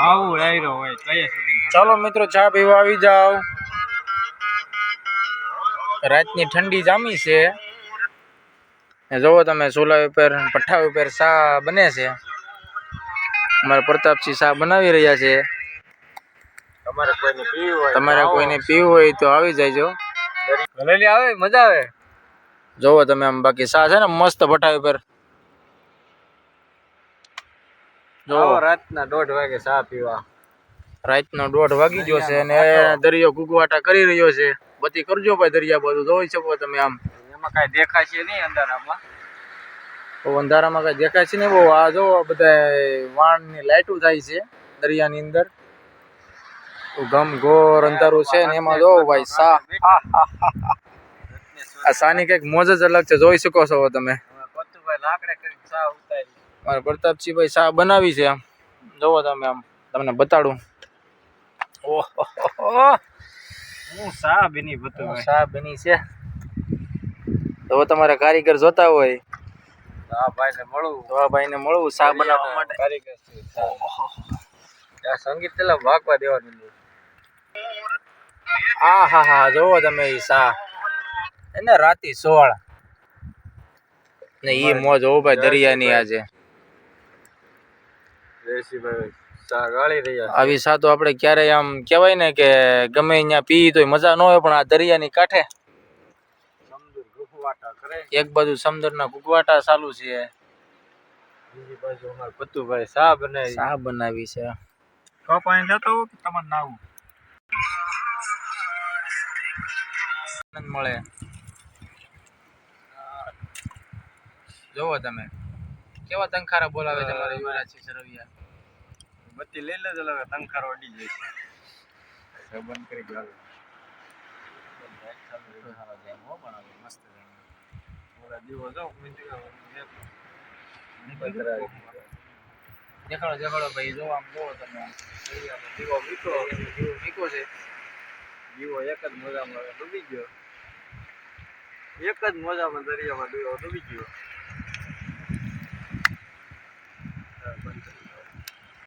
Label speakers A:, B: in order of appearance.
A: આવું ડાયરો હોય કઈ શૂટિંગ
B: ચાલો મિત્રો ચા પીવા આવી જાઓ. રાતની ઠંડી જામી છે. ને જોવો તમે સોલા ઉપર પઠ્ઠા ઉપર ચા બને છે. અમારા પ્રતાપસિંહ ચા બનાવી રહ્યા છે.
A: તમારે કોઈને પીવું હોય
B: તમારે કોઈને પીવું હોય તો આવી જાયજો.
A: ભલે આવે મજા આવે.
B: જોવો તમે આમ બાકી ચા છે ને મસ્ત ભઠ્ઠા ઉપર. જોવો
A: રાતના દોઢ વાગે ચા પીવા.
B: રાતનો દોઢ વાગી ગયો છે અને દરિયો ગુગવાટા કરી રહ્યો છે. બધી કરજો ભાઈ દરિયા બાજુ જોઈ શકો તમે આમ.
A: એમાં કાંઈ દેખાશે નહીં અંધારામાં.
B: તો અંધારામાં કાંઈ દેખાય છે નહીં. બહુ આ જો બધા વાણની લાઈટો થાય છે દરિયાની અંદર. ગમ ઘોર અંધારું છે ને એમાં જો ભાઈ સા આ સાની કંઈક મોજ જ અલગ છે. જોઈ શકો છો તમે.
A: લાકડે કરી ચા ઉતારી
B: મારા પ્રતાપસિંહ ભાઈ સા બનાવી છે આમ જોવો તમે આમ તમને બતાડું. ઓહો.
A: હું ચા બીની બતાવું
B: સા બની છે? તો તમારા કારીગર જોતા હોય.
A: ભાઈને મળવું
B: તો ભાઈને મળવું શાહ બનાવવા માટે.
A: કારીગર છે. સંગીત પેલા વાગવા દેવાનું
B: આ હા હા જોવો તમે એ સા. એને રાતી સોળ. ને એ મોજ ઓ ભાઈ દરિયાની આજે
A: જયસિંહભાઈ ચા ગાળી રહ્યા
B: આવી સા તો આપણે ક્યારેય આમ કહેવાય ને કે ગમે અહીંયા પી તોય મજા ન હોય પણ આ દરિયાની કાંઠે
A: સમુદ્ર
B: એક બાજુ સમુદ્રના ગુગવાટા ચાલુ છે.
A: બીજી બાજુ અમારે પતુભાઈ ચા બનાવી?
B: સા બનાવી છે?
A: તો લેતો કે તમારે નાવું?
B: આનંદ મળે. જોવો તમે. કેવા તંખારા બોલાવે તમારે યુવરાજસિંહ સરવિયા
A: બત્તી લઈ લેજો હવે તંખાર અડી જાય છે. બંધ કરી ગયો
B: મસ્ત દેખાડો. દેખાડો ભાઈ જો આમ જોવો તમે. દીવો મીકો દીવો મીકો છે.
A: દીવો એક જ મોજામાં ડૂબી ગયો. એક જ મોજામાં દરિયામાં દીવો ડૂબી ગયો.